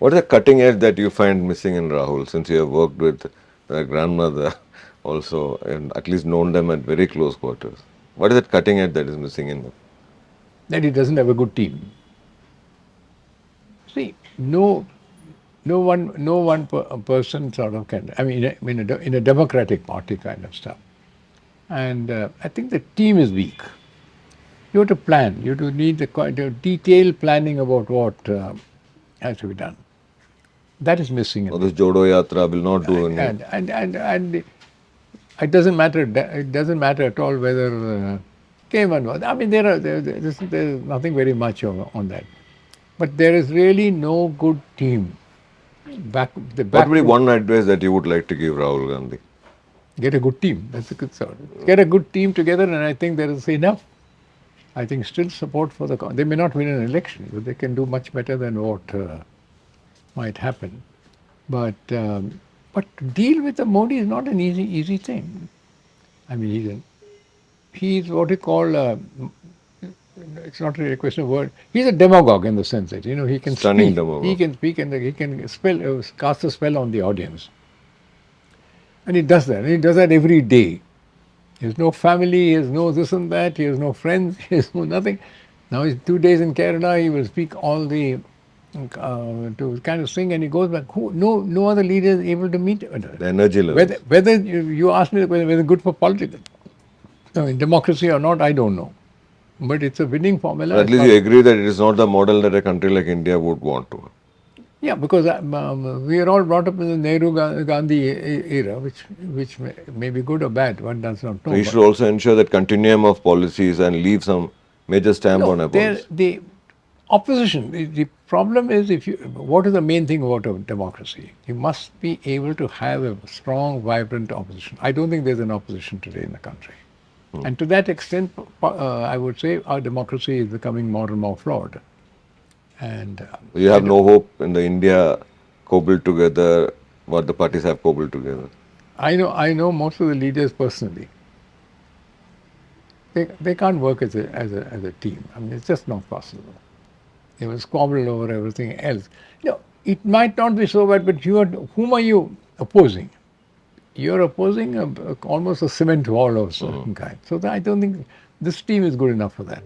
What is the cutting edge that you find missing in Rahul since you have worked with the grandmother also and at least known them at very close quarters? What is that cutting edge that is missing in them? that he doesn't have a good team. See, no, no one, no one per, person sort of can. I mean, in a, in a, democratic party kind of stuff. And uh, I think the team is weak. You have to plan. You do need the detailed planning about what uh, has to be done. That is missing. In Or this Jodo Yatra will not do any. and, and, and, and it doesn't matter. It doesn't matter at all whether uh, came and was. I mean, there are there, there's, there's nothing very much of, on that, but there is really no good team. Back the back What would be one advice that you would like to give Rahul Gandhi? get a good team. That's a good sort. Get a good team together, and I think there is enough. I think still support for the. They may not win an election, but they can do much better than what uh, might happen. But um, but to deal with the Modi is not an easy easy thing. I mean, he's a, he's what you call. Uh, it's not really a question of word. He's a demagogue in the sense that you know he can Stunning speak. demagogue. He can speak and he can spell uh, cast a spell on the audience. And he does that. And he does that every day. He has no family, he has no this and that, he has no friends, he has no nothing. Now he's two days in Kerala, he will speak all the, uh, to kind of sing, and he goes back. Who, no, no other leader is able to meet. The energy level. Whether, whether you, you ask me whether whether good for politics, I mean, democracy or not, I don't know. But it's a winning formula. At least you agree that it is not the model that a country like India would want to. Yeah, because um, um, we are all brought up in the Nehru Ga- Gandhi era, which which may, may be good or bad. One does not know. So you should also ensure that continuum of policies and leave some major stamp on a there- policy. the opposition. The, the problem is if you. What is the main thing about a democracy? You must be able to have a strong, vibrant opposition. I don't think there's an opposition today in the country, and to that extent, uh, I would say our democracy is becoming more and more flawed. And uh, You have no hope in the India cobbled together, what the parties have cobbled together. I know I know most of the leaders personally. They, they can't work as a, as, a, as a team. I mean, it's just not possible. They will squabble over everything else. You know, it might not be so bad, but you are, whom are you opposing? You're opposing a, a- almost a cement wall of certain mm-hmm. kind. So I don't think this team is good enough for that.